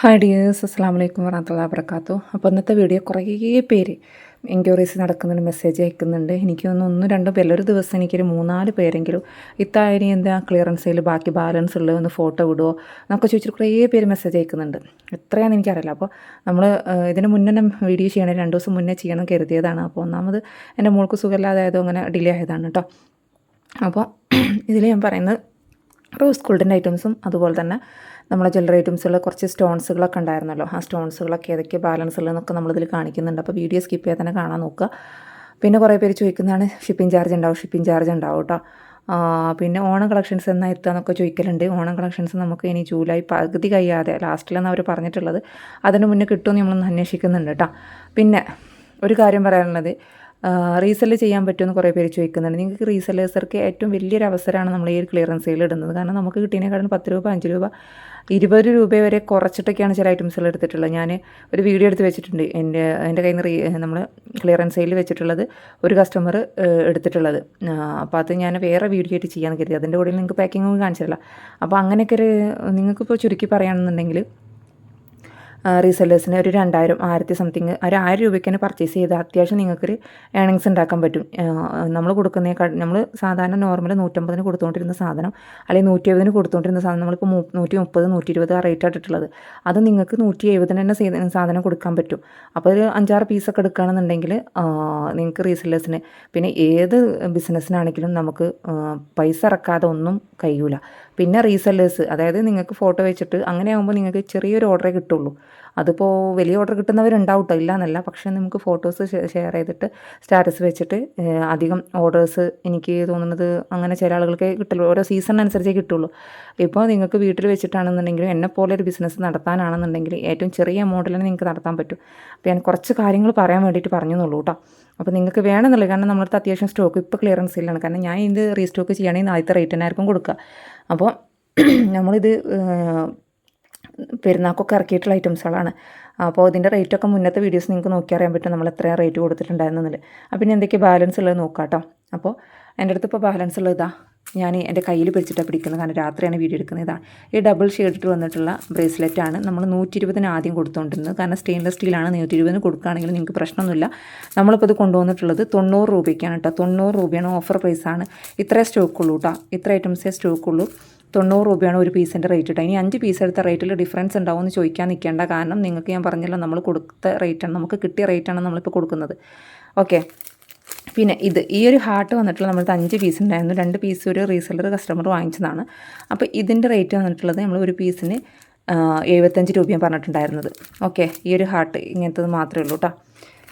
Hi dears അസ്സാം വലൈക്കും വറഹമത്തുള്ള വർക്കാത്തു അപ്പോൾ ഇന്നത്തെ വീഡിയോ കുറേ പേര് എൻക്വയറീസ് നടക്കുന്നുണ്ട് മെസ്സേജ് അയക്കുന്നുണ്ട്. എനിക്ക് ഒന്ന് ഒന്നും രണ്ടും പേരിൽ ഒരു ദിവസം എനിക്കൊരു മൂന്നാൽ പേരെങ്കിലും ഇത്തായി എന്താ ക്ലിയറൻസിൽ ബാക്കി ബാലൻസ് ഉള്ളത് ഒന്ന് ഫോട്ടോ വിടുമോ എന്നൊക്കെ ചോദിച്ചിട്ട് കുറേ പേര് മെസ്സേജ് അയക്കുന്നുണ്ട്. എത്രയാണെന്ന് എനിക്കറിയില്ല. അപ്പോൾ നമ്മൾ ഇതിന് മുന്നേ വീഡിയോ ചെയ്യണേ രണ്ട് ദിവസം മുന്നേ ചെയ്യണം കരുതിയതാണ്. അപ്പോൾ ഒന്നാമത് എന്റെ മോൾക്ക് സുഖമില്ലാതായതോ അങ്ങനെ ഡിലേ ആയതാണ് കേട്ടോ. അപ്പോൾ ഇതിൽ ഞാൻ പറയുന്നത് റോസ് ഗോൾഡിന്റെ ഐറ്റംസും അതുപോലെ തന്നെ നമ്മളെ ജ്വല്ലറി ഐറ്റംസുകൾ കുറച്ച് സ്റ്റോൺസുകളൊക്കെ ഉണ്ടായിരുന്നല്ലോ. ആ സ്റ്റോൺസുകളൊക്കെ ഏതൊക്കെ ബാലൻസ് ഉള്ളതെന്നൊക്കെ നമ്മളിതിൽ കാണിക്കുന്നുണ്ട്. അപ്പോൾ വീഡിയോ സ്കിപ്പ് ചെയ്യാൻ തന്നെ കാണാൻ നോക്കുക. പിന്നെ കുറേ പേര് ചോദിക്കുന്നതാണ് ഷിപ്പിംഗ് ചാർജ് ഉണ്ടാവും ഷിപ്പിംഗ് ചാർജ് ഉണ്ടാവും കേട്ടോ പിന്നെ ഓണം കളക്ഷൻസ് എന്നാ എത്തുകയെന്നൊക്കെ ചോദിക്കലുണ്ട്. ഓണം കളക്ഷൻസ് നമുക്ക് ഇനി ജൂലൈ പകുതി കഴിയാതെ ലാസ്റ്റിലെന്ന് അവർ പറഞ്ഞിട്ടുള്ളത് അതിന് മുന്നേ കിട്ടുമെന്ന് നമ്മളൊന്ന് അന്വേഷിക്കുന്നുണ്ട് കേട്ടോ പിന്നെ ഒരു കാര്യം പറയാനുള്ളത് റീസെൽ ചെയ്യാൻ പറ്റുമെന്ന് കുറേ പേര് ചോദിക്കുന്നുണ്ട്. നിങ്ങൾക്ക് റീസെല്ലേഴ്സർക്ക് ഏറ്റവും വലിയൊരു അവസരമാണ് നമ്മൾ ഈ ക്ലിയറൻസ് സെയിൽ ഇടുന്നത്. കാരണം നമുക്ക് കിട്ടിയതിനേക്കാളും പത്ത് രൂപ അഞ്ച് രൂപ ഇരുപത് രൂപ വരെ കുറച്ചിട്ടൊക്കെയാണ് ചില ഐറ്റംസുകൾ എടുത്തിട്ടുള്ളത്. ഞാൻ ഒരു വീഡിയോ എടുത്ത് വെച്ചിട്ടുണ്ട്. എന്റെ എന്റെ കയ്യിൽ നിന്ന് നമ്മൾ ക്ലിയറൻസ് സെയിൽ വെച്ചിട്ടുള്ളത് ഒരു കസ്റ്റമർ എടുത്തിട്ടുള്ളത്. അപ്പോൾ അത് ഞാൻ വേറെ വീഡിയോ ആയിട്ട് ചെയ്യാൻ കരുതി. അതിന്റെ കൂടെ നിങ്ങൾക്ക് പാക്കിങ്ങും കാണിച്ചിട്ടില്ല അപ്പോൾ അങ്ങനെയൊക്കെ ഒരു നിങ്ങൾക്കിപ്പോൾ ചുരുക്കി പറയുകയാണെന്നുണ്ടെങ്കിൽ റീസെല്ലേഴ്സിന് ഒരു രണ്ടായിരം ആയിരത്തി സംതിങ് ഒരു ആയിരം രൂപയ്ക്ക് തന്നെ പർച്ചേസ് ചെയ്ത് അത്യാവശ്യം നിങ്ങൾക്കൊരു ഏണിങ്സ് ഉണ്ടാക്കാൻ പറ്റും. നമ്മൾ കൊടുക്കുന്ന നമ്മൾ സാധാരണ നോർമൽ നൂറ്റമ്പതിന് കൊടുത്തുകൊണ്ടിരുന്ന സാധനം അല്ലെങ്കിൽ നൂറ്റി എഴുപതിന് കൊടുത്തുകൊണ്ടിരുന്ന സാധനം നമ്മളിപ്പോൾ നൂറ്റി മുപ്പത് നൂറ്റി ഇരുപത് ആ റേറ്റ് ആയിട്ടുള്ളത് അത് നിങ്ങൾക്ക് നൂറ്റി എഴുപതിന് തന്നെ സാധനം കൊടുക്കാൻ പറ്റും. അപ്പോൾ ഒരു അഞ്ചാറ് പീസൊക്കെ എടുക്കുകയാണെന്നുണ്ടെങ്കിൽ നിങ്ങൾക്ക് റീസെല്ലേഴ്സിന് പിന്നെ ഏത് ബിസിനസ്സിനാണെങ്കിലും നമുക്ക് പൈസ ഇറക്കാതെ ഒന്നും കഴിയൂല. പിന്നെ റീസെല്ലേഴ്സ് അതായത് നിങ്ങൾക്ക് ഫോട്ടോ വെച്ചിട്ട് അങ്ങനെ ആകുമ്പോൾ നിങ്ങൾക്ക് ചെറിയൊരു ഓർഡറേ കിട്ടുള്ളൂ. അതിപ്പോൾ വലിയ ഓർഡർ കിട്ടുന്നവരുണ്ടാവും കേട്ടോ ഇല്ല എന്നല്ല പക്ഷേ നമുക്ക് ഫോട്ടോസ് ഷെയർ ചെയ്തിട്ട് സ്റ്റാറ്റസ് വെച്ചിട്ട് അധികം ഓർഡേഴ്സ് എനിക്ക് തോന്നുന്നത് അങ്ങനെ ചില ആളുകൾക്ക് കിട്ടുള്ളൂ ഓരോ സീസൺ അനുസരിച്ചേ കിട്ടുള്ളൂ. ഇപ്പോൾ നിങ്ങൾക്ക് വീട്ടിൽ വെച്ചിട്ടാണെന്നുണ്ടെങ്കിലും എന്നെ പോലെ ഒരു ബിസിനസ് നടത്താനാണെന്നുണ്ടെങ്കിൽ ഏറ്റവും ചെറിയ എമൗണ്ടിൽ തന്നെ നിങ്ങൾക്ക് നടത്താൻ പറ്റും. അപ്പോൾ ഞാൻ കുറച്ച് കാര്യങ്ങൾ പറയാൻ വേണ്ടിയിട്ട് പറഞ്ഞെന്നുള്ളൂ കേട്ടോ അപ്പോൾ നിങ്ങൾക്ക് വേണമെന്നുള്ളത് കാരണം നമ്മളടുത്ത് അത്യാവശ്യം സ്റ്റോക്ക് ഇപ്പോൾ ക്ലിയറൻസ് ഇല്ലാണ്. കാരണം ഞാൻ ഇത് റീസ്റ്റോക്ക് ചെയ്യുകയാണെങ്കിൽ ആദ്യത്തെ റേറ്റ് തന്നെ ആയിരിക്കും കൊടുക്കുക. അപ്പോൾ നമ്മളിത് പെരുന്നാക്കൊക്കെ ഇറക്കിയിട്ടുള്ള ഐറ്റംസുകളാണ്. അപ്പോൾ ഇതിന്റെ റേറ്റൊക്കെ മുന്നത്തെ വീഡിയോസ് നിങ്ങൾക്ക് നോക്കി അറിയാൻ പറ്റും നമ്മൾ എത്രയാണ് റേറ്റ് കൊടുത്തിട്ടുണ്ടായിരുന്നില്ല അപ്പം പിന്നെ എന്തൊക്കെ ബാലൻസ് ഉള്ളത് നോക്കാം അപ്പോൾ എന്റെ അടുത്ത് ഇപ്പോൾ ബാലൻസ് ഉള്ളത് ഇതാ. ഞാൻ എന്റെ കയ്യിൽ പിടിച്ചിട്ടാണ് പിടിക്കുന്നത് കാരണം രാത്രിയാണ് വീഡിയോ എടുക്കുന്നത്. ഇതാണ് ഈ ഡബിൾ ഷെയ്ഡിട്ട് വന്നിട്ടുള്ള ബ്രേസ്ലെറ്റാണ് നമ്മൾ നൂറ്റി ഇരുപതിന് ആദ്യം കൊടുത്തുകൊണ്ടിരുന്നത് കാരണം സ്റ്റെയിൻലെസ് സ്റ്റീലാണ് നൂറ്റി ഇരുപതിന് കൊടുക്കുകയാണെങ്കിൽ നിങ്ങൾക്ക് പ്രശ്നമൊന്നുമില്ല. നമ്മളിപ്പോൾ ഇത് കൊണ്ടുവന്നിട്ടുള്ളത് തൊണ്ണൂറ് രൂപയ്ക്കാണ് കേട്ടോ. തൊണ്ണൂറ് രൂപയാണ് ഓഫർ പ്രൈസാണ് ഇത്രേ സ്റ്റോക്കുള്ളൂ കേട്ടോ. ഇത്ര ഐറ്റംസേ സ്റ്റോക്കുള്ളൂ തൊണ്ണൂറ് രൂപയാണ് ഒരു പീസിന്റെ റേറ്റ് കേട്ടോ ഇനി അഞ്ച് പീസ് എടുത്ത റേറ്റിൽ ഡിഫറൻസ് ഉണ്ടാവും എന്ന് ചോദിക്കാൻ നിൽക്കേണ്ട കാരണം നിങ്ങൾക്ക് ഞാൻ പറഞ്ഞല്ലോ നമ്മൾ കൊടുത്ത റേറ്റാണ് നമുക്ക് കിട്ടിയ റേറ്റാണ് നമ്മളിപ്പോൾ കൊടുക്കുന്നത്. ഓക്കെ പിന്നെ ഇത് ഈ ഒരു ഹാർട്ട് വന്നിട്ടുള്ള നമ്മൾ അഞ്ച് പീസ് ഉണ്ടായിരുന്നു. രണ്ട് പീസ് ഒരു റീസെല്ലർ കസ്റ്റമർ വാങ്ങിച്ചതാണ്. അപ്പോൾ ഇതിന്റെ റേറ്റ് വന്നിട്ടുള്ളത് നമ്മൾ ഒരു പീസിന് എഴുപത്തഞ്ച് രൂപയും പറഞ്ഞിട്ടുണ്ടായിരുന്നത്. ഓക്കെ ഈ ഒരു ഹാർട്ട് ഇങ്ങനത്തത് മാത്രമേ ഉള്ളൂ കേട്ടോ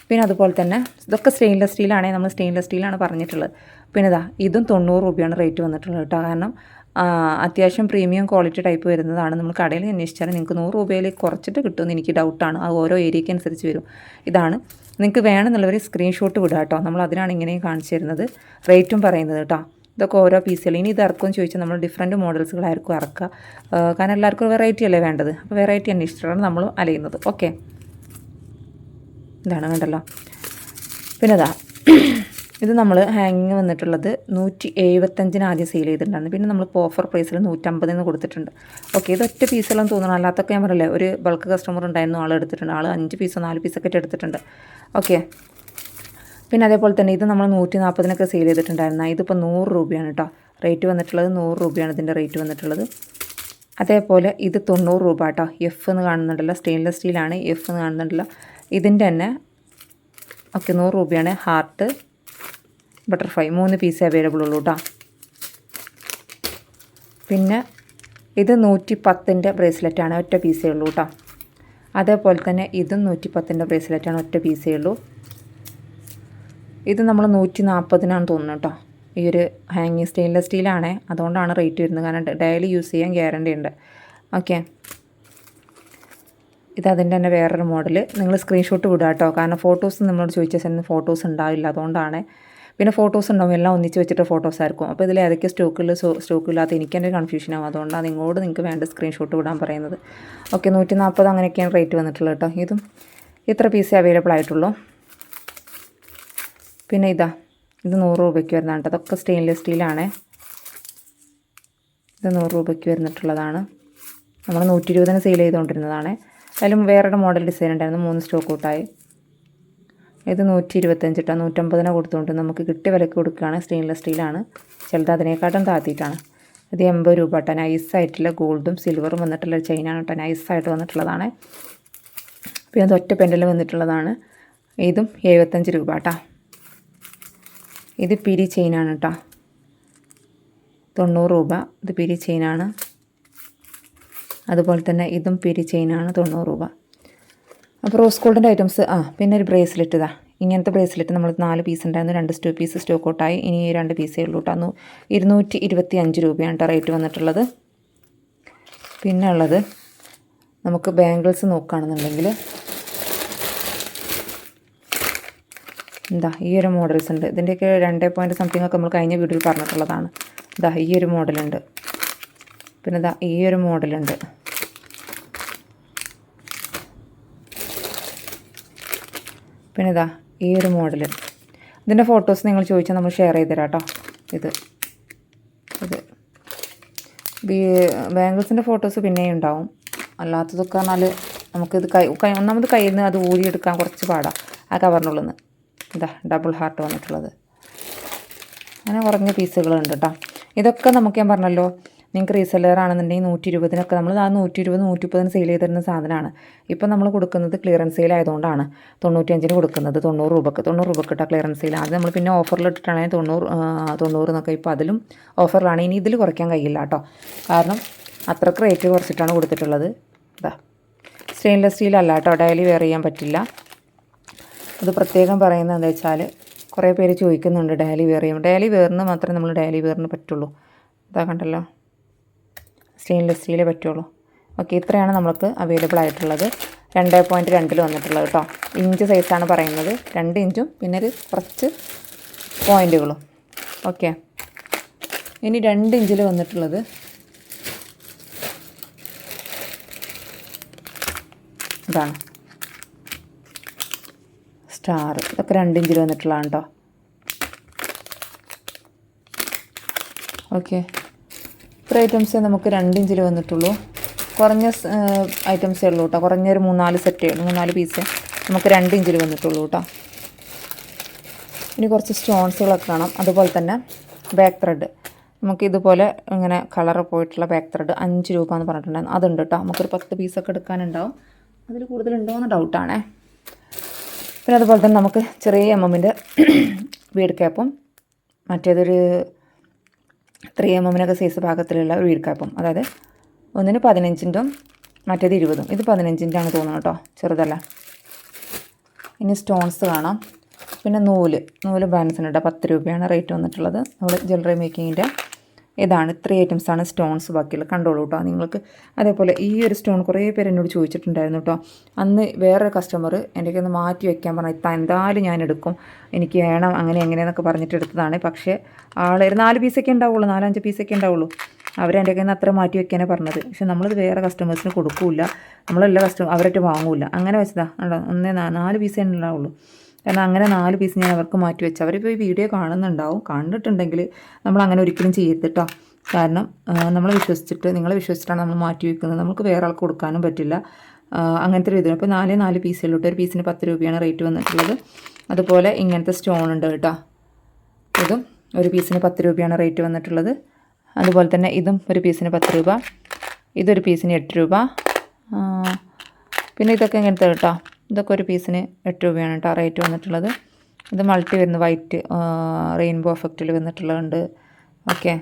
പിന്നെ അതുപോലെ തന്നെ ഇതൊക്കെ സ്റ്റെയിൻലെസ് സ്റ്റീലാണെങ്കിൽ നമ്മൾ സ്റ്റെയിൻലെസ് സ്റ്റീലാണ് പറഞ്ഞിട്ടുള്ളത്. പിന്നെ ഇതാ ഇതും തൊണ്ണൂറ് രൂപയാണ് റേറ്റ് വന്നിട്ടുള്ളത് കേട്ടോ കാരണം അത്യാവശ്യം പ്രീമിയം ക്വാളിറ്റി ടൈപ്പ് വരുന്നതാണ്. നമ്മൾ കടയിൽ അന്വേഷിച്ചാൽ നിങ്ങൾക്ക് നൂറ് രൂപയിൽ കുറച്ചിട്ട് കിട്ടുമെന്ന് എനിക്ക് ഡൗട്ടാണ്. അത് ഓരോ ഏരിയയ്ക്ക് അനുസരിച്ച് വരും. ഇതാണ്. നിങ്ങൾക്ക് വേണമെന്നുള്ളവർ സ്ക്രീൻഷോട്ട് വിടുക കേട്ടോ. നമ്മൾ അതിനാണ് ഇങ്ങനെയും കാണിച്ചു തരുന്നത്. റേറ്റും പറയുന്നത് കേട്ടോ. ഇതൊക്കെ ഓരോ പീസുകൾ ഇനി ഇത് ഇറക്കുമെന്ന് ചോദിച്ചാൽ നമ്മൾ ഡിഫറെന്റ് മോഡൽസുകളായിരിക്കും ഇറക്കുക. കാരണം എല്ലാവർക്കും വെറൈറ്റി അല്ലേ വേണ്ടത്? അപ്പോൾ വെറൈറ്റി അന്വേഷിച്ചിട്ടാണ് നമ്മൾ അലയുന്നത്. ഓക്കെ ഇതാണ് വേണ്ടല്ലോ പിന്നെ ഇതാ നമ്മൾ ഹാങ്ങിങ് വന്നിട്ടുള്ളത് നൂറ്റി എഴുപത്തഞ്ചിന് ആദ്യം സെയിൽ ചെയ്തിട്ടുണ്ടായിരുന്നു. പിന്നെ നമ്മൾ നമ്മളിപ്പോൾ ഓഫർ പ്രൈസിൽ നൂറ്റമ്പതിന് കൊടുത്തിട്ടുണ്ട്. ഓക്കെ ഇത് ഒറ്റ പീസെല്ലാം തോന്നണം അല്ലാത്തൊക്കെ ഞാൻ പറയില്ലേ ഒരു ബൾക്ക് കസ്റ്റമർ ഉണ്ടായിരുന്നു ആൾ എടുത്തിട്ടുണ്ട്. ആൾ അഞ്ച് പീസോ നാല് പീസൊക്കെ എടുത്തിട്ടുണ്ട്. ഓക്കെ പിന്നെ അതേപോലെ തന്നെ ഇത് നമ്മൾ നൂറ്റി നാൽപ്പതിനൊക്കെ സെയിൽ ചെയ്തിട്ടുണ്ടായിരുന്നു ഇതിപ്പോൾ നൂറ് രൂപയാണ് കേട്ടോ റേറ്റ് വന്നിട്ടുള്ളത് നൂറ് രൂപയാണ് ഇതിന്റെ റേറ്റ് വന്നിട്ടുള്ളത്. അതേപോലെ ഇത് തൊണ്ണൂറ് രൂപ കേട്ടോ എഫ് എന്ന് കാണുന്നുണ്ടല്ലോ സ്റ്റെയിൻലെസ് സ്റ്റീലാണ് എഫ് എന്ന് കാണുന്നുണ്ടല്ലോ. ഇതിന്റെ തന്നെ ഓക്കെ നൂറ് രൂപയാണ് ഹാർട്ട് ബട്ടർഫ്ലൈ മൂന്ന് പീസ് അവൈലബിൾ ഉള്ളൂ കേട്ടോ പിന്നെ ഇത് നൂറ്റി പത്തിന്റെ ബ്രേസ്ലെറ്റാണ് ഒറ്റ പീസേ ഉള്ളൂ കേട്ടോ അതേപോലെ തന്നെ ഇതും നൂറ്റി പത്തിന്റെ ബ്രേസ്ലെറ്റാണ് ഒറ്റ പീസേ ഉള്ളൂ. ഇത് നമ്മൾ നൂറ്റി നാൽപ്പതിനാണ് തോന്നുന്നത് കേട്ടോ ഈ ഒരു ഹാങ്ങിങ് സ്റ്റെയിൻലെസ് സ്റ്റീലാണേ അതുകൊണ്ടാണ് റേറ്റ് വരുന്നത്. കാരണം ഡെയിലി യൂസ് ചെയ്യാൻ ഗ്യാരണ്ടി ഉണ്ട്. ഓക്കെ ഇത് അതിന്റെ തന്നെ വേറൊരു മോഡൽ നിങ്ങൾ സ്ക്രീൻഷോട്ട് വിടുക കേട്ടോ കാരണം ഫോട്ടോസ് നമ്മളോട് ചോദിച്ചാൽ ഫോട്ടോസ് ഉണ്ടാവില്ല. അതുകൊണ്ടാണ് പിന്നെ ഫോട്ടോസ് ഉണ്ടാവും. എല്ലാം ഒന്നിച്ച് വെച്ചിട്ട് ഫോട്ടോസ് ആയിരിക്കും. അപ്പോൾ ഇതിൽ ഏതൊക്കെ സ്റ്റോക്കിൽ സ്റ്റോക്ക് ഇല്ലാത്ത എനിക്ക് തന്നെ കൺഫ്യൂഷൻ ആവും. അതുകൊണ്ടാണ് നിങ്ങളോട് നിങ്ങൾക്ക് വേണ്ട സ്ക്രീൻഷോട്ട് വിടാൻ പറയുന്നത്. ഓക്കെ നൂറ്റി നാൽപ്പത് അങ്ങനെയൊക്കെയാണ് റേറ്റ് വന്നിട്ടുള്ളത് കേട്ടോ. ഇതും ഇത്ര പീസേ അവൈലബിൾ ആയിട്ടുള്ളൂ. പിന്നെ ഇതാ ഇത് നൂറ് രൂപയ്ക്ക് വരുന്നതാണ് കേട്ടോ. അതൊക്കെ സ്റ്റെയിൻലെസ് സ്റ്റീലാണേ ഇത് നൂറ് രൂപയ്ക്ക് വരുന്നിട്ടുള്ളതാണ്. നമ്മൾ നൂറ്റി ഇരുപതിന് സെയിൽ ചെയ്തുകൊണ്ടിരുന്നതാണ് അതിലും വേറൊരു മോഡൽ ഡിസൈൻ ഉണ്ടായിരുന്നു. മൂന്ന് സ്റ്റോക്ക് ഔട്ടായി. ഇത് നൂറ്റി ഇരുപത്തഞ്ച് ഇട്ടാ നൂറ്റമ്പതിനെ കൊടുത്തുകൊണ്ട് നമുക്ക് കിട്ടിയ വിലക്ക് കൊടുക്കുകയാണ്. സ്റ്റെയിൻലെസ് സ്റ്റീലാണ് ചിലത് അതിനേക്കാട്ടും താത്തിയിട്ടാണ്. ഇത് എൺപത് രൂപ കേട്ടോ നൈസായിട്ടുള്ള ഗോൾഡും സിൽവറും വന്നിട്ടുള്ള ചെയിനാണ് കേട്ടോ നൈസായിട്ട് വന്നിട്ടുള്ളതാണ്. പിന്നെ അത് ഒറ്റ പെൻഡിൽ വന്നിട്ടുള്ളതാണ്. ഇതും എഴുപത്തഞ്ച് രൂപ കേട്ടോ ഇത് പിരി ചെയിനാണ് കേട്ടോ തൊണ്ണൂറ് രൂപ. ഇത് പിരി ചെയിനാണ് അതുപോലെ തന്നെ ഇതും പിരി ചെയിനാണ് തൊണ്ണൂറ് രൂപ. അപ്പോൾ റോസ് ഗോൾഡിന്റെ ഐറ്റംസ് ആ പിന്നെ ഒരു ബ്രേസ്ലെറ്റ് ഇതാ. ഇങ്ങനത്തെ ബ്രേസ്ലെറ്റ് നമ്മൾ നാല് പീസ് ഉണ്ടായിരുന്നു രണ്ട് സ്റ്റോ പീസ് സ്റ്റോക്ക് ഔട്ടായി. ഇനി രണ്ട് പീസേ ഉള്ളൂ കേട്ടോ ഇരുന്നൂറ്റി ഇരുപത്തി അഞ്ച് രൂപയാണ് കേട്ടോ റേറ്റ് വന്നിട്ടുള്ളത്. പിന്നെ ഉള്ളത് നമുക്ക് ബാംഗിൾസ് നോക്കുകയാണെന്നുണ്ടെങ്കിൽ എന്താ ഈ ഒരു മോഡൽസ് ഉണ്ട്. ഇതിന്റെയൊക്കെ രണ്ട് പോയിന്റ് സംതിങ് ഒക്കെ നമ്മൾ കഴിഞ്ഞ വീഡിയോയിൽ പറഞ്ഞിട്ടുള്ളതാണ്. ഇതാ ഈ ഒരു മോഡലുണ്ട് പിന്നെ ഇതാ ഈ ഒരു മോഡലുണ്ട് പിന്നെ ഇതാ ഈ ഒരു മോഡൽ ഇതിന്റെ ഫോട്ടോസ് നിങ്ങൾ ചോദിച്ചാൽ നമ്മൾ ഷെയർ ചെയ്ത് തരാം ഇത്. ഇത് ബാംഗിൾസിന്റെ ഫോട്ടോസ് പിന്നെയും ഉണ്ടാവും. അല്ലാത്തതൊക്കെ പറഞ്ഞാൽ നമുക്കിത് കൈ കൈ ഒന്നാമത് കയ്യിൽ നിന്ന് അത് ഊരിയെടുക്കാൻ കുറച്ച് പാടാണ് ആ കവറിനുള്ളിൽ നിന്ന്. ഇതാ ഡബിൾ ഹാർട്ട് വന്നിട്ടുള്ളത്. അങ്ങനെ കുറഞ്ഞ പീസുകളുണ്ട് കേട്ടോ ഇതൊക്കെ നമുക്ക് ഞാൻ പറഞ്ഞല്ലോ നിങ്ങൾക്ക് റീസെല്ലർ ആണെന്നുണ്ടെങ്കിൽ നൂറ്റി ഇരുപതിനൊക്കെ നമ്മൾ ആ നൂറ്റി ഇരുപത് നൂറ്റി മുപ്പതിന് സെയിൽ ചെയ്തിരുന്ന സാധനമാണ്. ഇപ്പം നമ്മൾ കൊടുക്കുന്നത് ക്ലിയറൻസ് സെയിൽ ആയതുകൊണ്ടാണ്. തൊണ്ണൂറ്റിയഞ്ചിന് കൊടുക്കുന്നത് തൊണ്ണൂറ് രൂപക്ക്. തൊണ്ണൂറ് രൂപക്ക് ഇട്ടാൽ ക്ലിയറൻസ് സെയിൽ അത് നമ്മൾ പിന്നെ ഓഫറിൽ ഇട്ടിട്ടാണെങ്കിൽ തൊണ്ണൂറ് തൊണ്ണൂറ് എന്നൊക്കെ ഇപ്പോൾ അതിലും ഓഫറിലാണ് ഇനി ഇതിൽ കുറയ്ക്കാൻ കഴിയില്ല കേട്ടോ. കാരണം അത്രയ്ക്ക് റേറ്റ് കുറച്ചിട്ടാണ് കൊടുത്തിട്ടുള്ളത്. ഇതാ സ്റ്റെയിൻലെസ് സ്റ്റീൽ അല്ല കേട്ടോ. ഡെയിലി വെയർ ചെയ്യാൻ പറ്റില്ല. അത് പ്രത്യേകം പറയുന്നത് എന്താ വെച്ചാൽ കുറേ പേര് ചോദിക്കുന്നുണ്ട് ഡെയിലി വെയർ ചെയ്യും ഡെയിലി വെയറിന് മാത്രമേ നമ്മൾ ഡെയിലി വെയറിന് പറ്റുള്ളൂ. ഇതാ കണ്ടല്ലോ. സ്റ്റെയിൻലെസ് സ്റ്റീലേ പറ്റുള്ളൂ. ഓക്കെ ഇത്രയാണ് നമുക്ക് അവൈലബിൾ ആയിട്ടുള്ളത്. രണ്ട് പോയിന്റ് രണ്ടിൽ വന്നിട്ടുള്ളത് കേട്ടോ ഇഞ്ച് സൈസാണ് പറയുന്നത്. രണ്ട് ഇഞ്ചും പിന്നെ ഒരു കുറച്ച് പോയിന്റുകളും ഓക്കെ ഇനി രണ്ട് ഇഞ്ചിൽ വന്നിട്ടുള്ളത്. ഇതാണ്. സ്റ്റാർ ഇതൊക്കെ രണ്ട് ഇഞ്ചിൽ വന്നിട്ടുള്ളതാണ് കേട്ടോ ഓക്കെ ഇത്ര ഐറ്റംസേ നമുക്ക് രണ്ട് ഇഞ്ചിൽ വന്നിട്ടുള്ളൂ. കുറഞ്ഞ ഐറ്റംസേ ഉള്ളൂ കേട്ടോ കുറഞ്ഞൊരു മൂന്നാൽ സെറ്റ് മൂന്നാൽ പീസ് നമുക്ക് രണ്ട് ഇഞ്ചിൽ വന്നിട്ടുള്ളൂ കേട്ടോ ഇനി കുറച്ച് സ്റ്റോൺസുകളൊക്കെ കാണാം. അതുപോലെ തന്നെ ബാക്ക് ത്രെഡ് നമുക്ക് ഇതുപോലെ ഇങ്ങനെ കളർ പോയിട്ടുള്ള ബാക്ക് ത്രെഡ് അഞ്ച് രൂപ എന്ന് പറഞ്ഞിട്ടുണ്ടായിരുന്നു. അതുണ്ട് കേട്ടോ നമുക്കൊരു പത്ത് പീസൊക്കെ എടുക്കാനുണ്ടാവും. അതിൽ കൂടുതലുണ്ടോ എന്ന് ഡൗട്ടാണേ പിന്നെ അതുപോലെ തന്നെ നമുക്ക് ചെറിയ എമ്മിന്റെ വീട് ക്യാപ്പും മറ്റേതൊരു ത്രീ എം എമ്മിനൊക്കെ സൈസ് ഭാഗത്തിലുള്ള ഒരു വീട് ക്യാപ്പും അതായത് ഒന്നിന് പതിനഞ്ചിന്റും മറ്റേത് ഇരുപതും. ഇത് പതിനഞ്ചിന്റെ ആണ് തോന്നുന്നു കേട്ടോ ചെറുതല്ല. ഇനി സ്റ്റോൺസ് കാണാം. പിന്നെ നൂൽ. നൂൽ ബാലൻസിനുണ്ട് പത്ത് രൂപയാണ് റേറ്റ് വന്നിട്ടുള്ളത്. നമ്മൾ ജ്വല്ലറി മേക്കിങ്ങിന്റെ ഇതാണ് ഇത്ര ആണ് സ്റ്റോൺസ് ബാക്കിയുള്ള. കണ്ടോളൂ കേട്ടോ നിങ്ങൾക്ക് അതേപോലെ ഈ ഒരു സ്റ്റോൺ കുറേ പേര് എന്നോട് ചോദിച്ചിട്ടുണ്ടായിരുന്നു കേട്ടോ അന്ന് വേറൊരു കസ്റ്റമർ എന്റെ ഒന്ന് മാറ്റി വയ്ക്കാൻ പറഞ്ഞു ഇത്ത എന്തായാലും ഞാൻ എടുക്കും. എനിക്ക് വേണം അങ്ങനെ എങ്ങനെയെന്നൊക്കെ പറഞ്ഞിട്ട് എടുത്തതാണ്. പക്ഷേ ആൾ ഒരു നാല് പീസൊക്കെ ഉണ്ടാവുള്ളൂ നാലഞ്ച് പീസൊക്കെ ഉണ്ടാവുള്ളൂ. അവരെന്റെ കയ്യിൽ നിന്ന് അത്ര മാറ്റി വെക്കാനാണ് പറഞ്ഞത്. പക്ഷെ നമ്മളിത് വേറെ കസ്റ്റമേഴ്സിന് കൊടുക്കില്ല. നമ്മളെല്ലാ കസ്റ്റമർ അവരായിട്ട് വാങ്ങൂല അങ്ങനെ വെച്ചതാ. ഉണ്ടോ ഒന്നേ നാല് പീസേ ഉണ്ടാവുള്ളൂ. കാരണം അങ്ങനെ നാല് പീസ് ഞാൻ അവർക്ക് മാറ്റി വെച്ചു. അവരിപ്പോൾ ഈ വീഡിയോ കാണുന്നുണ്ടാവും. കണ്ടിട്ടുണ്ടെങ്കിൽ നമ്മൾ അങ്ങനെ ഒരിക്കലും ചെയ്യരുത് കേട്ടോ കാരണം നമ്മൾ വിശ്വസിച്ചിട്ട് നിങ്ങളെ വിശ്വസിച്ചിട്ടാണ് നമ്മൾ മാറ്റി വെക്കുന്നത്. നമുക്ക് വേറെ ആൾക്ക് കൊടുക്കാനും പറ്റില്ല. അങ്ങനത്തെ ഒരു ഇതിന്. അപ്പോൾ നാല് നാല് പീസുള്ളൂ ഒരു പീസിന് പത്ത് രൂപയാണ് റേറ്റ് വന്നിട്ടുള്ളത്. അതുപോലെ ഇങ്ങനത്തെ സ്റ്റോൺ ഉണ്ട് കേട്ടോ ഇതും ഒരു പീസിന് പത്ത് രൂപയാണ് റേറ്റ് വന്നിട്ടുള്ളത്. അതുപോലെ തന്നെ ഇതും ഒരു പീസിന് പത്ത് രൂപ. ഇതൊരു പീസിന് എട്ട് രൂപ. പിന്നെ ഇതൊക്കെ ഇങ്ങനത്തെ കേട്ടോ ഇതൊക്കെ ഒരു പീസിന് എട്ട് രൂപയാണ് കേട്ടോ റേറ്റ് വന്നിട്ടുള്ളത്. ഇത് മൾട്ടി വരുന്ന വൈറ്റ് റെയിൻബോ എഫക്റ്റിൽ വന്നിട്ടുള്ളതുണ്ട്. ഓക്കെ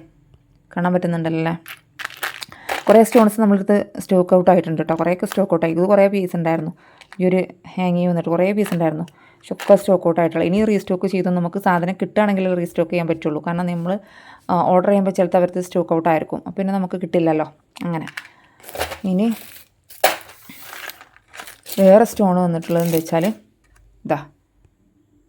കാണാൻ പറ്റുന്നുണ്ടല്ലേ? കുറേ സ്റ്റോൺസ് നമ്മളടുത്ത് സ്റ്റോക്ക് ഔട്ട് ആയിട്ടുണ്ട് കേട്ടോ. കുറേയൊക്കെ സ്റ്റോക്ക് ഔട്ട് ആയി. ഇത് കുറേ പീസ് ഉണ്ടായിരുന്നു. ഈ ഒരു ഹാങ്ങിങ് വന്നിട്ട് കുറേ പീസ് ഉണ്ടായിരുന്നു. പക്ഷെ ഒക്കെ സ്റ്റോക്ക് ഔട്ട് ആയിട്ടുള്ള. ഇനി റീസ്റ്റോക്ക് ചെയ്ത് നമുക്ക് സാധനം കിട്ടുകയാണെങ്കിൽ റീസ്റ്റോക്ക് ചെയ്യാൻ പറ്റുള്ളൂ. കാരണം നമ്മൾ ഓർഡർ ചെയ്യുമ്പോൾ ചിലപ്പോൾ അവർക്ക് സ്റ്റോക്ക് ഔട്ട് ആയിരിക്കും. പിന്നെ നമുക്ക് കിട്ടില്ലല്ലോ. അങ്ങനെ. ഇനി വേറെ സ്റ്റോൺ വന്നിട്ടുള്ളത് എന്താ വെച്ചാൽ ഇതാ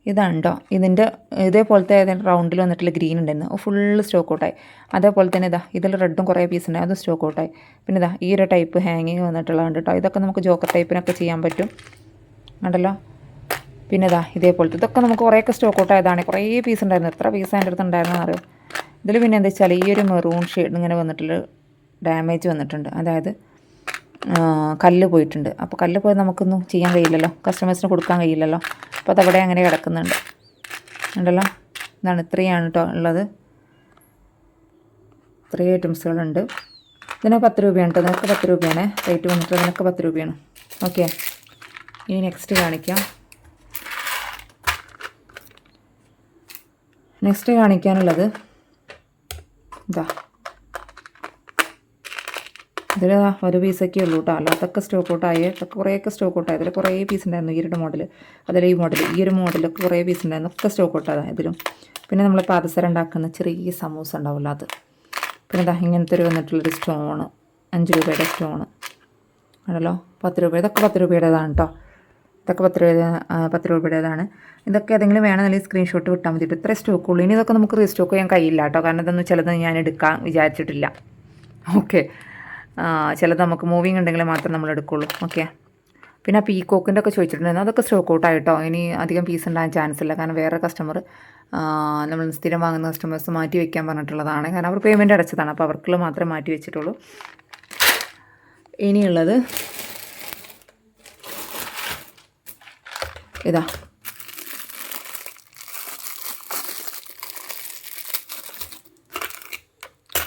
ഇതാണ്ടോ? ഇതിന്റെ ഇതേപോലത്തെ റൗണ്ടിൽ വന്നിട്ടുള്ള ഗ്രീൻ ഉണ്ടായിരുന്നു ഫുള്ള് സ്റ്റോക്ക് ഔട്ടായി. അതേപോലെ തന്നെ ഇതാ ഇതിൽ റെഡും കുറേ പീസ് ഉണ്ടായി അതും സ്റ്റോക്ക് ഔട്ടായി. പിന്നെ ഇതാ ഈ ഒരു ടൈപ്പ് ഹാങ്ങിങ് വന്നിട്ടുള്ളതുണ്ട് കേട്ടോ ഇതൊക്കെ നമുക്ക് ജോക്കർ ടൈപ്പിനൊക്കെ ചെയ്യാൻ പറ്റും. ഉണ്ടല്ലോ പിന്നെ ഇതാ ഇതേപോലത്തെ ഇതൊക്കെ നമുക്ക് കുറേയൊക്കെ സ്റ്റോക്ക് ഔട്ട് ആയതാണ്. കുറേ പീസ് ഉണ്ടായിരുന്നു. എത്ര പീസ് അതിന്റെ അടുത്ത് ഉണ്ടായിരുന്നു അറിയോ ഇതിൽ പിന്നെ എന്താ വെച്ചാൽ ഈ ഒരു മെറൂൺ ഷെയ്ഡ് ഇങ്ങനെ വന്നിട്ടുള്ള ഡാമേജ് വന്നിട്ടുണ്ട്. അതായത് കല്ല് പോയിട്ടുണ്ട്. അപ്പോൾ കല്ല് പോയി നമുക്കൊന്നും ചെയ്യാൻ കഴിയില്ലല്ലോ. കസ്റ്റമേഴ്സിന് കൊടുക്കാൻ കഴിയില്ലല്ലോ. അപ്പോൾ അതവിടെ അങ്ങനെ കിടക്കുന്നുണ്ട്. ഉണ്ടല്ലോ ഇതാണ് ഇത്രയാണ് കേട്ടോ ഉള്ളത്. ഇത്രയും ഐറ്റംസുകളുണ്ട്. ഇതിന് പത്ത് രൂപയാണ് കേട്ടോ നിനക്ക് പത്ത് രൂപയാണ്. റേറ്റ് വന്നിട്ട് നിനക്ക് പത്ത് രൂപയാണ്. ഓക്കെ ഇനി നെക്സ്റ്റ് കാണിക്കാം. നെക്സ്റ്റ് കാണിക്കാനുള്ളത്. ഇതാ. ഇതിൽ ഒരു പീസൊക്കെ ഉള്ളൂ കേട്ടോ അല്ലാത്തൊക്കെ സ്റ്റോക്ക് ഔട്ട് ആയ കുറേയൊക്കെ സ്റ്റോക്ക് ഔട്ട് ആയതിൽ കുറേ പീസ് ഉണ്ടായിരുന്നു ഈ ഒരു മോഡൽ അതിൽ ഈ മോഡൽ ഈ ഒരു മോഡലൊക്കെ കുറേ പീസ് ഉണ്ടായിരുന്നു. ഒക്കെ സ്റ്റോക്ക് ഔട്ടാണ് ഇതിലും. പിന്നെ നമ്മൾ പാദസരം ഉണ്ടാക്കുന്ന ചെറിയ സമൂസ ഉണ്ടാവില്ല അത്. പിന്നെ ഇതാ ഇങ്ങനത്തെ ഒരു വന്നിട്ടുള്ളൊരു സ്റ്റോണ് അഞ്ച് രൂപയുടെ സ്റ്റോണ് ആണല്ലോ? പത്ത് രൂപ ഇതൊക്കെ പത്ത് രൂപയുടേതാണ് കേട്ടോ ഇതൊക്കെ പത്ത് രൂപ പത്ത് രൂപയുടേതാണ്. ഇതൊക്കെ ഏതെങ്കിലും വേണമെന്നുണ്ടെങ്കിൽ സ്ക്രീൻഷോട്ട് വിട്ടാൽ മതി ഇത്ര സ്റ്റോക്ക് ഉള്ളൂ. ഇനി ഇതൊക്കെ നമുക്ക് റീസ്റ്റോക്ക് ചെയ്യാൻ കഴിയില്ല കേട്ടോ കാരണം ഇതൊന്നും ചിലത് ഞാൻ എടുക്കാൻ വിചാരിച്ചിട്ടില്ല. ഓക്കെ ചിലത് നമുക്ക് മൂവിങ് ഉണ്ടെങ്കിൽ മാത്രം നമ്മൾ എടുക്കുള്ളൂ. ഓക്കെ പിന്നെ ആ പീക്കോക്കിന്റെ ഒക്കെ ചോദിച്ചിട്ടുണ്ടായിരുന്നു. അതൊക്കെ സ്റ്റോക്ക് ഔട്ട് ആയിട്ടോ? ഇനി അധികം പീസ് ഉണ്ടാകാൻ ചാൻസ് ഇല്ല. കാരണം വേറെ കസ്റ്റമർ നമ്മൾ സ്ഥിരം വാങ്ങുന്ന കസ്റ്റമേഴ്സ് മാറ്റി വയ്ക്കാൻ പറഞ്ഞിട്ടുള്ളതാണ്. കാരണം അവർ പേയ്മെന്റ് അടച്ചതാണ്. അപ്പോൾ അവർക്കുള്ള മാത്രമേ മാറ്റി വെച്ചിട്ടുള്ളൂ. ഇനിയുള്ളത് ഇതാ.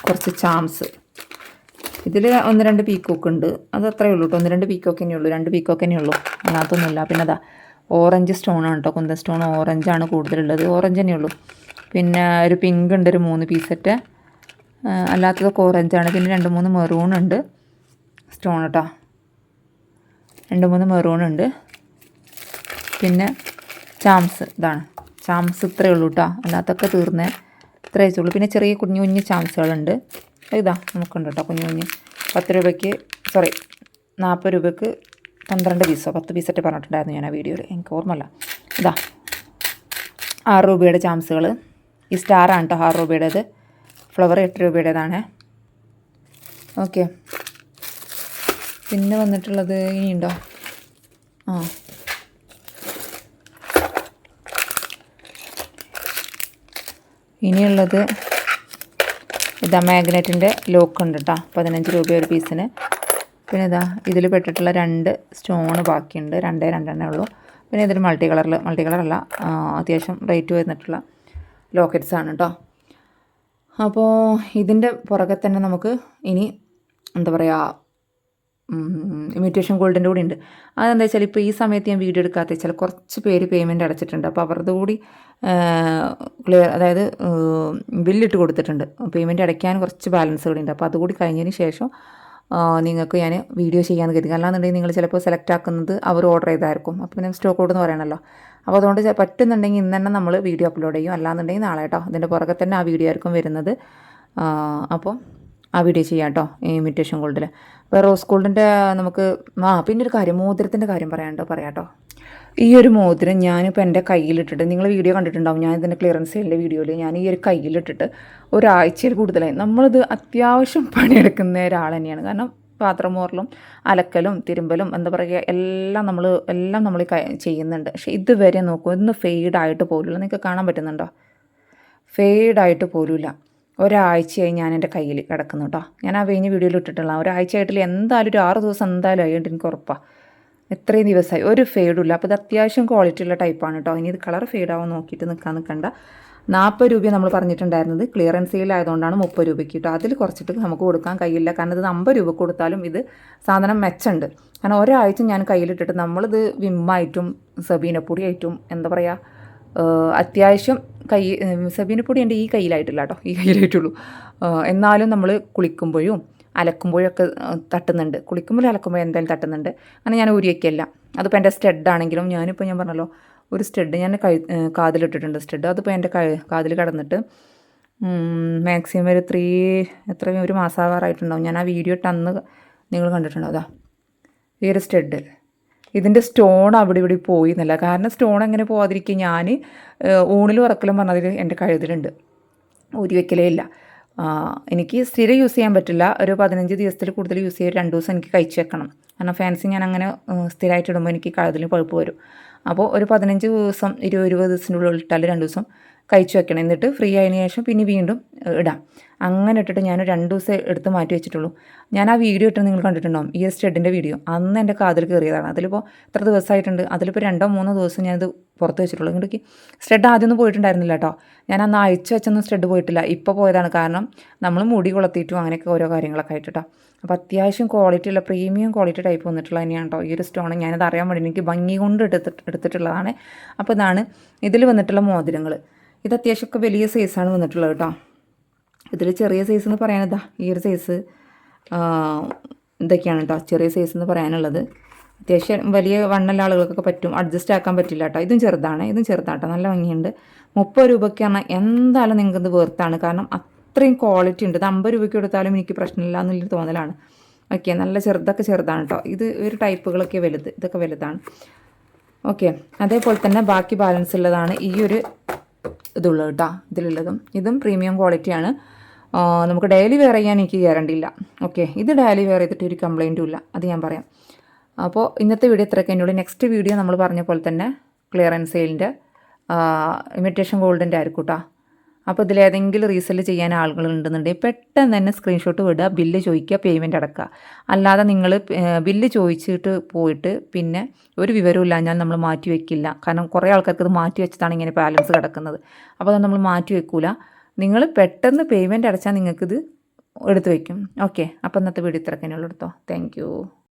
കുറച്ച് ചാംസ് ഇതിൽ ഒന്ന് രണ്ട് പീക്കോക്ക് ഉണ്ട് അത് അത്രയേ ഉള്ളൂ കേട്ടോ ഒന്ന് രണ്ട് പീക്കോക്ക് തന്നെ ഉള്ളൂ. രണ്ട് പീക്കോക്ക് തന്നെ ഉള്ളൂ. അതിനകത്തൊന്നുമില്ല. പിന്നെ അതാ ഓറഞ്ച് സ്റ്റോണാണ് കേട്ടോ കുന്തൻ സ്റ്റോൺ ഓറഞ്ചാണ് കൂടുതലുള്ളത്. ഓറഞ്ച് തന്നെ ഉള്ളൂ. പിന്നെ ഒരു പിങ്ക് ഉണ്ട് ഒരു മൂന്ന് പീസറ്റ്. അല്ലാത്തതൊക്കെ ഓറഞ്ചാണ്. പിന്നെ രണ്ട് മൂന്ന് മെറൂൺ ഉണ്ട് സ്റ്റോൺ കേട്ടോ രണ്ട് മൂന്ന് മെറൂൺ ഉണ്ട് പിന്നെ ചാംസ് ഇതാണ്. ചാംസ് ഇത്രയേ ഉള്ളൂ കേട്ടോ അല്ലാത്തൊക്കെ തീർന്നേ ഇത്രയേ ഉള്ളൂ പിന്നെ ചെറിയ കുഞ്ഞു കുഞ്ഞു ചാംസുകളുണ്ട്. ഇതാ നമുക്കുണ്ട് കേട്ടോ കുഞ്ഞു കുഞ്ഞ്. പത്ത് രൂപയ്ക്ക് സോറി നാൽപ്പത് രൂപയ്ക്ക് പന്ത്രണ്ട് പീസോ പത്ത് പീസൊക്കെ പറഞ്ഞിട്ടുണ്ടായിരുന്നു ഞാൻ ആ വീഡിയോയിൽ. എനിക്ക് ഓർമ്മല്ല ഇതാ ആറ് രൂപയുടെ ചാംസുകൾ ഈ സ്റ്റാറാണ് കേട്ടോ ആറ് രൂപയുടേത്. ഫ്ലവർ എട്ട് രൂപയുടേതാണ്. ഓക്കെ പിന്നെ വന്നിട്ടുള്ളത് ഇനിയുണ്ടോ? ആ. ഇനിയുള്ളത് ഇതാ മാഗ്നറ്റിന്റെ ലോക്ക് ഉണ്ട് കേട്ടോ പതിനഞ്ച് രൂപ ഒരു പീസിന്. പിന്നെ ഇതാ ഇതിൽ പെട്ടിട്ടുള്ള രണ്ട് സ്റ്റോൺ ബാക്കിയുണ്ട്. രണ്ടേ രണ്ടെണ്ണേ ഉള്ളൂ. പിന്നെ ഇതിൽ മൾട്ടി കളറിൽ മൾട്ടി കളറല്ല അത്യാവശ്യം റേറ്റ് വരുന്നിട്ടുള്ള ലോക്കറ്റ്സ് ആണ് കേട്ടോ അപ്പോൾ ഇതിന്റെ പുറകെ തന്നെ നമുക്ക് ഇനി എന്താ പറയുക ഇമിറ്റേഷൻ ഗോൾഡിന്റെ കൂടി ഉണ്ട് അതെന്താ വെച്ചാൽ ഇപ്പോൾ ഈ സമയത്ത് ഞാൻ വീഡിയോ എടുക്കാത്ത വെച്ചാൽ കുറച്ച് പേര് പേയ്മെന്റ് അടച്ചിട്ടുണ്ട്. അപ്പോൾ അവരുടെ കൂടി ക്ലിയർ അതായത് ബില്ലിട്ട് കൊടുത്തിട്ടുണ്ട്. പേയ്മെന്റ് അടയ്ക്കാൻ കുറച്ച് ബാലൻസ് കൂടി ഉണ്ട്. അപ്പോൾ അതുകൂടി കഴിഞ്ഞതിന് ശേഷം നിങ്ങൾക്ക് ഞാൻ വീഡിയോ ചെയ്യാമെന്ന് കരുതി. അല്ലാന്നുണ്ടെങ്കിൽ നിങ്ങൾ ചിലപ്പോൾ സെലക്ട് ആക്കുന്നത് അവർ ഓർഡർ ചെയ്തായിരിക്കും. അപ്പോൾ പിന്നെ സ്റ്റോക്ക് ഔട്ട് എന്ന് പറയണമല്ലോ അപ്പോൾ അതുകൊണ്ട് പറ്റുന്നുണ്ടെങ്കിൽ ഇന്ന് തന്നെ നമ്മൾ വീഡിയോ അപ്ലോഡ് ചെയ്യും. അല്ലാന്നുണ്ടെങ്കിൽ നാളെ കേട്ടോ. അതിന്റെ പുറകെ തന്നെ ആ വീഡിയോ ആയിരിക്കും വരുന്നത്. അപ്പോൾ ആ വീഡിയോ ചെയ്യാം കേട്ടോ ഇമിറ്റേഷൻ ഗോൾഡിൽ റോസ് ഗോൾഡിന്റെ നമുക്ക് ആ പിന്നെ ഒരു കാര്യം മോതിരത്തിന്റെ കാര്യം പറയാണ്ടോ പറയാട്ടോ. ഈ ഒരു മോതിരം ഞാനിപ്പോൾ എന്റെ കയ്യിലിട്ടിട്ട് നിങ്ങൾ വീഡിയോ കണ്ടിട്ടുണ്ടാവും ഞാൻ ഇതിന്റെ ക്ലിയറൻസ് സെയിലിന്റെ വീഡിയോയിൽ ഞാൻ ഈ ഒരു കയ്യിലിട്ടിട്ട് ഒരാഴ്ചയിൽ കൂടുതലായി. നമ്മളിത് അത്യാവശ്യം പണിയെടുക്കുന്ന ഒരാൾ തന്നെയാണ്. കാരണം പാത്രം മോറലും അലക്കലും തിരുമ്പലും എന്താ പറയുക എല്ലാം നമ്മൾ എല്ലാം നമ്മൾ ചെയ്യുന്നുണ്ട്. പക്ഷേ ഇതുവരെ നോക്കൂ ഇന്ന് ഫെയ്ഡായിട്ട് പോലുമില്ല. നിങ്ങൾക്ക് കാണാൻ പറ്റുന്നുണ്ടോ? ഫെയ്ഡായിട്ട് പോലുമില്ല. ഒരാഴ്ചയായി ഞാൻ എന്റെ കയ്യിൽ കിടക്കുന്നു കേട്ടോ ഞാൻ ആ കഴിഞ്ഞ വീഡിയോയിൽ ഇട്ടിട്ടുള്ള ഒരാഴ്ചയായിട്ടില്ല എന്തായാലും ഒരു ആറ് ദിവസം എന്തായാലും ആയിട്ട് എനിക്ക് ഉറപ്പാണ് എത്രയും ദിവസമായി. ഒരു ഫെയ്ഡും ഇല്ല. അപ്പോൾ ഇത് അത്യാവശ്യം ക്വാളിറ്റി ഉള്ള ടൈപ്പാണ് കേട്ടോ ഇനി ഇത് കളർ ഫേഡ് ആവാൻ നോക്കിയിട്ട് നിൽക്കാൻ നിൽക്കണ്ട നാൽപ്പത് രൂപ നമ്മൾ പറഞ്ഞിട്ടുണ്ടായിരുന്നത്. ക്ലിയറൻസ് സെയിൽ ആയതുകൊണ്ടാണ് മുപ്പത് രൂപയ്ക്ക് കേട്ടോ അതിൽ കുറച്ചിട്ട് നമുക്ക് കൊടുക്കാൻ കഴിയില്ല. കാരണം ഇത് അമ്പത് രൂപ കൊടുത്താലും ഇത് സാധനം മെച്ചമുണ്ട് കാരണം ഒരാഴ്ച ഞാൻ കയ്യിലിട്ടിട്ട് നമ്മളിത് വിമ്മായിട്ടും സബീനപ്പൊടിയായിട്ടും എന്താ പറയുക അത്യാവശ്യം കൈ സബീന പൊടി എന്റെ ഈ കയ്യിലായിട്ടില്ല കേട്ടോ ഈ കയ്യിലായിട്ടുള്ളൂ. എന്നാലും നമ്മൾ കുളിക്കുമ്പോഴും അലക്കുമ്പോഴൊക്കെ തട്ടുന്നുണ്ട്. കുളിക്കുമ്പോഴും അലക്കുമ്പോൾ എന്തായാലും തട്ടുന്നുണ്ട്. അങ്ങനെ ഞാൻ ഊരിയൊക്കെയല്ല അതിപ്പോൾ എന്റെ സ്റ്റഡ് ആണെങ്കിലും ഞാനിപ്പോൾ ഞാൻ പറഞ്ഞല്ലോ ഒരു സ്റ്റെഡ് ഞാൻ കൈ കാതിലിട്ടിട്ടുണ്ട് സ്റ്റെഡ്. അതിപ്പോൾ എന്റെ കാതിൽ കടന്നിട്ട് മാക്സിമം ഒരു ത്രീ എത്ര ഒരു മാസാവാറായിട്ടുണ്ടാവും. ഞാൻ ആ വീഡിയോ ഇട്ട് അന്ന് നിങ്ങൾ കണ്ടിട്ടുണ്ടോ അതാ ഈ ഒരു സ്റ്റഡ്. ഇതിന്റെ സ്റ്റോൺ അവിടെ ഇവിടെ പോയി എന്നല്ല. കാരണം സ്റ്റോൺ എങ്ങനെ പോകാതിരിക്കുക ഞാൻ ഊണിൽ ഉറക്കലും പറഞ്ഞതിൽ എന്റെ കഴുതിലുണ്ട്. ഊരി വെക്കലേ ഇല്ല. എനിക്ക് സ്ഥിരം യൂസ് ചെയ്യാൻ പറ്റില്ല. ഒരു പതിനഞ്ച് ദിവസത്തിൽ കൂടുതൽ യൂസ് ചെയ്ത് രണ്ട് ദിവസം എനിക്ക് കഴിച്ച് വെക്കണം. കാരണം ഫാൻസി ഞാൻ അങ്ങനെ സ്ഥിരമായിട്ട് ഇടുമ്പോൾ എനിക്ക് കഴുതിൽ പഴുപ്പ് വരും. അപ്പോൾ ഒരു പതിനഞ്ച് ദിവസം ഇരുപത് ഇരുപത് ഉള്ളിൽ ഇട്ടാൽ രണ്ട് ദിവസം കഴിച്ചു വെക്കണം. എന്നിട്ട് ഫ്രീ ആയതിനു ശേഷം പിന്നെ വീണ്ടും ഇടാം. അങ്ങനെ ഇട്ടിട്ട് ഞാൻ രണ്ട് ദിവസം എടുത്ത് മാറ്റി വെച്ചിട്ടുള്ളൂ. ഞാൻ ആ വീഡിയോ ഇട്ട് നിങ്ങൾ കണ്ടിട്ടുണ്ടാവും. ഈ സ്റ്റെഡിന്റെ വീഡിയോ അന്ന് എന്റെ കാതിൽ കയറിയതാണ്. അതിലിപ്പോൾ എത്ര ദിവസമായിട്ടുണ്ട് അതിലിപ്പോൾ രണ്ടോ മൂന്നോ ദിവസം ഞാനത് പുറത്ത് വെച്ചിട്ടുള്ളൂ. ഇങ്ങോട്ടേക്ക് സ്റ്റെഡ് ആദ്യമൊന്നും പോയിട്ടുണ്ടായിരുന്നില്ല കേട്ടോ. ഞാൻ അന്ന് അയച്ചു വെച്ചൊന്നും സ്റ്റെഡ് പോയിട്ടില്ല. ഇപ്പോൾ പോയതാണ് കാരണം നമ്മൾ മുടി കൊളത്തിയിട്ടും അങ്ങനെയൊക്കെ ഓരോ കാര്യങ്ങളൊക്കെ ആയിട്ട് കേട്ടോ. അപ്പോൾ അത്യാവശ്യം ക്വാളിറ്റി ഉള്ള പ്രീമിയം ക്വാളിറ്റി ടൈപ്പ് വന്നിട്ടുള്ള തന്നെയാണ് കേട്ടോ ഈ ഒരു സ്റ്റോൺ ഞാനത് അറിയാൻ വേണ്ടി എനിക്ക് ഭംഗി കൊണ്ട് എടുത്തിട്ട് എടുത്തിട്ടുള്ളതാണ്. അപ്പോൾ ഇതാണ് ഇതിൽ വന്നിട്ടുള്ള മോതിരങ്ങൾ ഇത് അത്യാവശ്യമൊക്കെ വലിയ സൈസാണ് വന്നിട്ടുള്ളത് കേട്ടോ. ഇതിൽ ചെറിയ സൈസ് എന്ന് പറയാനതാ ഈ ഒരു സൈസ് ഇതൊക്കെയാണ് കേട്ടോ ചെറിയ സൈസ് എന്ന് പറയാനുള്ളത്. അത്യാവശ്യം വലിയ വണ്ണുള്ള ആളുകൾക്കൊക്കെ പറ്റും. അഡ്ജസ്റ്റ് ആക്കാൻ പറ്റില്ല കേട്ടോ. ഇതും ചെറുതാണ്. ഇതും ചെറുതാട്ടോ. നല്ല ഭംഗിയുണ്ട്. മുപ്പത് രൂപയ്ക്കാണ് എന്തായാലും നിങ്ങൾക്ക് ഇത് വേർത്താണ് കാരണം അത്രയും ക്വാളിറ്റി ഉണ്ട്. ഇത് അമ്പത് രൂപയ്ക്ക് കൊടുത്താലും എനിക്ക് പ്രശ്നമില്ല എന്നുള്ളൊരു തോന്നലാണ്. ഓക്കെ നല്ല ചെറുതൊക്കെ ചെറുതാണ് കേട്ടോ. ഇത് ഒരു ടൈപ്പുകളൊക്കെ വലുത്. ഇതൊക്കെ വലുതാണ്. ഓക്കെ അതേപോലെ തന്നെ ബാക്കി ബാലൻസ് ഉള്ളതാണ്. ഈ ഒരു ഇതുള്ളത് കേട്ടോ ഇതിലുള്ളതും. ഇതും പ്രീമിയം ക്വാളിറ്റിയാണ് നമുക്ക് ഡെയിലി വെയർ ചെയ്യാൻ എനിക്ക് ഗ്യാരണ്ടി ഇല്ല. ഓക്കെ ഇത് ഡെയിലി വെയർ ചെയ്തിട്ട് ഒരു കംപ്ലൈന്റും ഇല്ല. അത് ഞാൻ പറയാം. അപ്പോൾ ഇന്നത്തെ വീഡിയോ ഇത്രയൊക്കെ എന്നോട് നെക്സ്റ്റ് വീഡിയോ നമ്മൾ പറഞ്ഞ പോലെ തന്നെ ക്ലിയറൻസ് സെയിലിന്റെ ഇമിറ്റേഷൻ ഗോൾഡിന്റെ ആയിരിക്കും കേട്ടോ. അപ്പോൾ ഇതിലേതെങ്കിലും റീസെൽ ചെയ്യാൻ ആളുകൾ ഉണ്ടെന്നുണ്ടെങ്കിൽ പെട്ടെന്ന് തന്നെ സ്ക്രീൻഷോട്ട് വിടുക ബില്ല് ചോദിക്കുക പേയ്മെന്റ് അടക്കുക. അല്ലാതെ നിങ്ങൾ ബില്ല് ചോദിച്ചിട്ട് പോയിട്ട് പിന്നെ ഒരു വിവരവും ഇല്ലാഞ്ഞാൽ നമ്മൾ മാറ്റി വയ്ക്കില്ല കാരണം കുറേ ആൾക്കാർക്ക് ഇത് മാറ്റി വെച്ചതാണ് ഇങ്ങനെ ബാലൻസ് കിടക്കുന്നത്. അപ്പോൾ അത് നമ്മൾ മാറ്റി വെക്കൂല. നിങ്ങൾ പെട്ടെന്ന് പേയ്മെന്റ് അടച്ചാൽ നിങ്ങൾക്കിത് എടുത്തു വയ്ക്കും ഓക്കെ. അപ്പോൾ ഇന്നത്തെ വീഡിയോ ഇത്രയൊക്കെ ഉള്ളൂ എടുത്തോ താങ്ക്